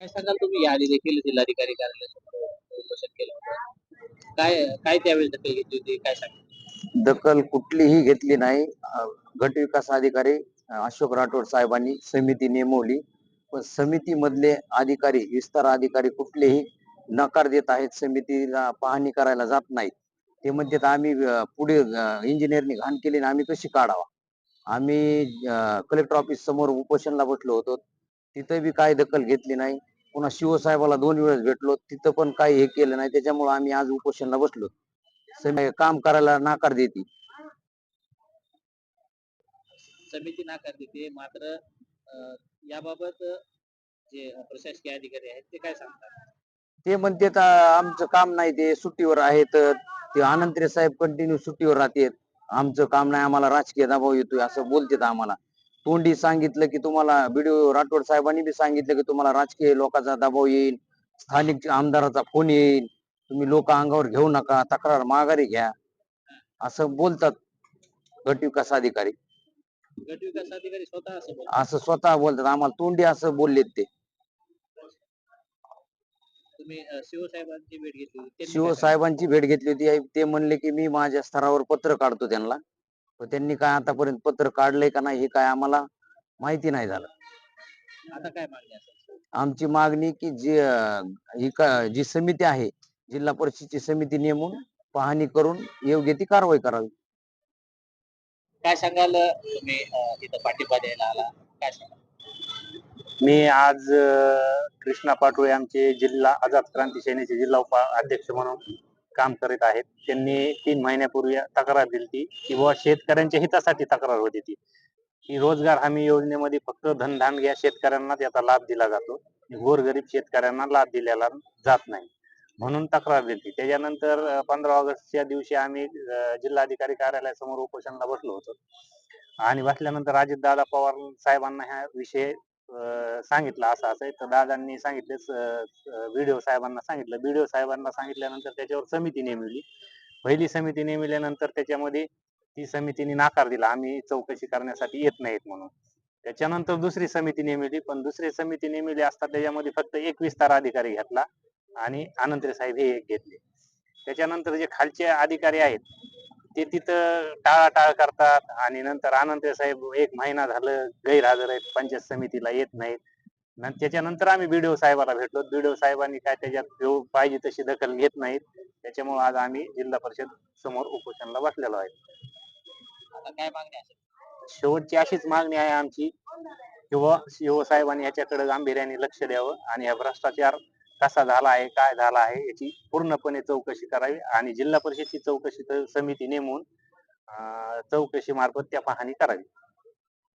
काय सांगाल तुम्ही? याआधी देखील जिल्हाधिकारी कार्यालयासमोर उपोषण केलं होतं. काय काय त्यावेळी दखल घेतली होती? काय सांगितलं दखल कुठलीही घेतली नाही. गट विकास अधिकारी अशोक राठोड साहेबांनी समिती नेमवली. पण समितीमधले अधिकारी विस्तार अधिकारी कुठलेही नकार देत आहेत समितीला पाहणी करायला जात नाहीत. ते म्हणतात आम्ही पुढे इंजिनिअरनी घाण केली आणि आम्ही कशी काढावा? आम्ही कलेक्टर ऑफिस समोर उपोषणला बसलो होतो. तिथं बी काय दखल घेतली नाही. पुन्हा शिवसाहेबाला दोन वेळेस भेटलो. तिथं पण काही हे केलं नाही. त्याच्यामुळे आम्ही आज उपोषणला बसलो. काम करायला नाकार देते. समिती नाकार देते. मात्र याबाबत जे प्रशासकीय अधिकारी आहेत ते काय सांगतात? ते म्हणते आमचं काम नाही ते. सुट्टीवर आहेत. ते अनंतरे साहेब कंटिन्यू सुट्टीवर राहतात. आमचं काम नाही. आम्हाला राजकीय दबाव येतोय. असं बोलतात आम्हाला. तोंडी सांगितलं की तुम्हाला बीडीओ राठोड साहेबांनी बी सांगितलं की तुम्हाला राजकीय लोकांचा दबाव येईल स्थानिक आमदाराचा फोन येईल तुम्ही लोक अंगावर घेऊ नका तक्रार माघारी घ्या. असं बोलतात गट विकास अधिकारी. अधिकारी स्वतः असं बोलतात. असं स्वतः बोलतात. आम्हाला तोंडी असं बोललेत ते. तुम्ही शिवसाहेबांची भेट घेतली शिवसाहेबांची भेट घेतली होती. ते म्हणले की मी माझ्या स्तरावर पत्र काढतो त्यांना. त्यांनी काय आतापर्यंत पत्र काढलंय का नाही हे काय आम्हाला माहिती नाही झालं. सांगितलं? आता काय मागणी असेल? आमची मागणी की जी अं, ही का- जी समिती आहे जिल्हा परिषदची समिती नेमून पाहणी करून योग्य ती कारवाई करावी. काय सांगाल तुम्ही अं, इथं पाठिंबा द्यायला आला? काय सांगाल? मी आज अ, कृष्णा पाटोळे आमचे जिल्हा आझाद क्रांती सेनेचे जिल्हा उपा अध्यक्ष म्हणून काम करीत आहेत. त्यांनी तीन महिन्यापूर्वी तक्रार दिली की बुवा शेतकऱ्यांच्या हितासाठी तक्रार होती ती की रोजगार हमी योजनेमध्ये फक्त धनधानग्या शेतकऱ्यांना त्याचा लाभ दिला जातो. गोरगरीब शेतकऱ्यांना लाभ दिलेला जात नाही. म्हणून तक्रार दिली त्याच्यानंतर पंधरा ऑगस्टच्या दिवशी आम्ही जिल्हाधिकारी कार्यालयासमोर उपोषणाला बसलो होतो. आणि बसल्यानंतर अजितदादा पवार साहेबांना ह्या विषय सांगितलं असं असं. आहे तर दादांनी सांगितलं व्हिडिओ साहेबांना सांगितलं. व्हिडिओ साहेबांना सांगितल्यानंतर त्याच्यावर समिती नेमिली. पहिली समिती नेमिल्यानंतर त्याच्यामध्ये ती समितीने नाकार दिला. आम्ही चौकशी करण्यासाठी येत नाहीत म्हणून. त्याच्यानंतर दुसरी समिती नेमिली. पण दुसरी समिती नेमिली असता त्याच्यामध्ये फक्त एक विस्तार अधिकारी घेतला आणि आनंदरे साहेब हे एक घेतले. त्याच्यानंतर जे खालचे अधिकारी आहेत ते तिथं टाळाटाळ करतात आणि नंतर आनंदरे साहेब एक महिना झालं गैरहजर आहेत पंचायत समितीला येत नाहीत. त्याच्यानंतर आम्ही बीडीओ साहेबाला भेटलो. बीडीओ साहेबांनी काय त्याच्यात यो- पाहिजे तशी दखल घेत नाहीत. त्याच्यामुळे आज आम्ही जिल्हा परिषद समोर उपोषणाला बसलेलो आहे. शेवटची अशीच मागणी आहे आमची. किंवा शिव साहेबांनी याच्याकडे गांभीर्याने लक्ष द्यावं आणि हा भ्रष्टाचार कसा झाला आहे काय झाला आहे याची पूर्णपणे चौकशी करावी आणि जिल्हा परिषदची चौकशी समिती नेमून चौकशी मार्फत त्या पाहणी करावी.